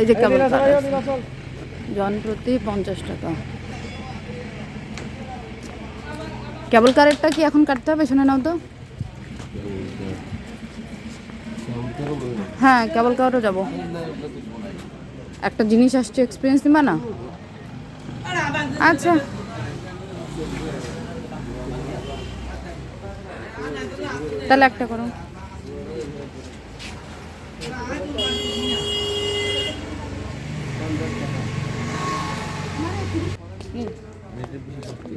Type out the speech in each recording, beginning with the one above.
এই যে আছে। জন প্রতি পঞ্চাশ টাকা। কেবল কারেরটা কি এখন কাটতে হবে? শুনে নাও তো। হ্যাঁ কেবল কারও যাব। একটা জিনিস আসছে এক্সপিরিয়েন্স নিবা না? আচ্ছা। তাহলে একটা করো।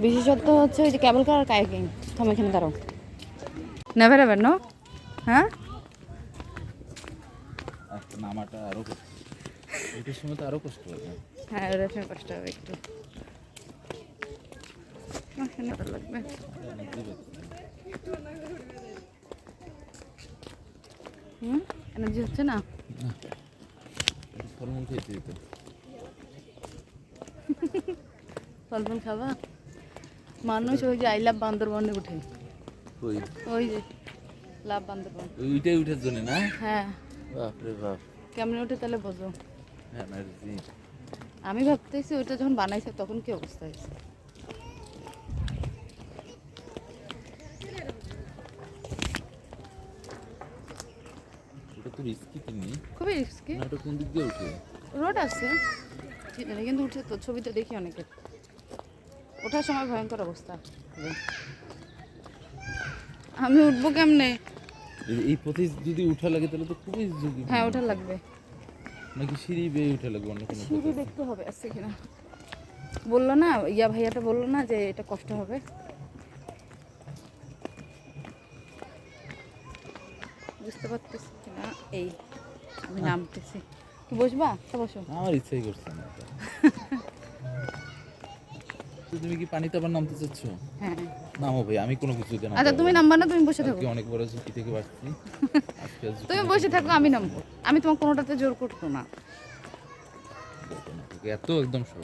বিশেষত্ব হচ্ছে ওই যে কেবল কার কায়কিং থাম এখানে দাঁড়াও। Never ever no. হ্যাঁ? আচ্ছা নামাটা আরও কষ্ট। সময় তো আরও কষ্ট হবে। হ্যাঁ কষ্ট হবে একটু। লাগবে? হুম? এনার্জি হচ্ছে না? ফলমূল খেতে দিতে ফল ফল খাবা? মানুষ ওই যে আই লাভ বান্দরবনে উঠে। ওই ওই যে লাভ বান্দরবন। ওইটাই উঠার জন্য না? হ্যাঁ। বাপরে বাপ। কেমনে উঠে তাহলে বোঝো। এনার্জি আমি ভাবতেছি ওইটা যখন বানাইছে তখন কি অবস্থা হয়েছে? রিস্কি তুমি খুবই রিস্কি না ওটা কোন দিক দিয়ে উঠে? রোড আছে। ঠিক আছে, কিন্তু উঠে তো ছবিতে দেখি অনেকে। ওঠার সময় ভয়ঙ্কর অবস্থা। আমি উঠবো কেমনে? এই- পথে যদি উঠা লাগে তাহলে তো খুবই ঝুঁকি হ্যাঁ ওঠা লাগবে। নাকি সিঁড়ি বেয়ে উঠা লাগবে অন্য কোনো সিঁড়ি দেখতে হবে আছে কিনা? বলল না ইয়া ভাইয়াটা বলল না যে এটা কষ্ট হবে। বুঝতে পারতেছি। এই আমি নামতেছি। বসবা? তা বসো। আমার ইচ্ছাই করছে না। তুমি কি পানিতে আবার নামতে চাচ্ছ? হ্যাঁ। নামো ভাই আমি কোনো কিছু জানা আচ্ছা তুমি নামবা না তুমি বসে থাকো। অনেক বড় ঝুঁকি থেকে বাঁচছি। তুমি বসে থাকো আমি নামবো। আমি তোমার কোনোটাতে জোর করব না। এত একদম সব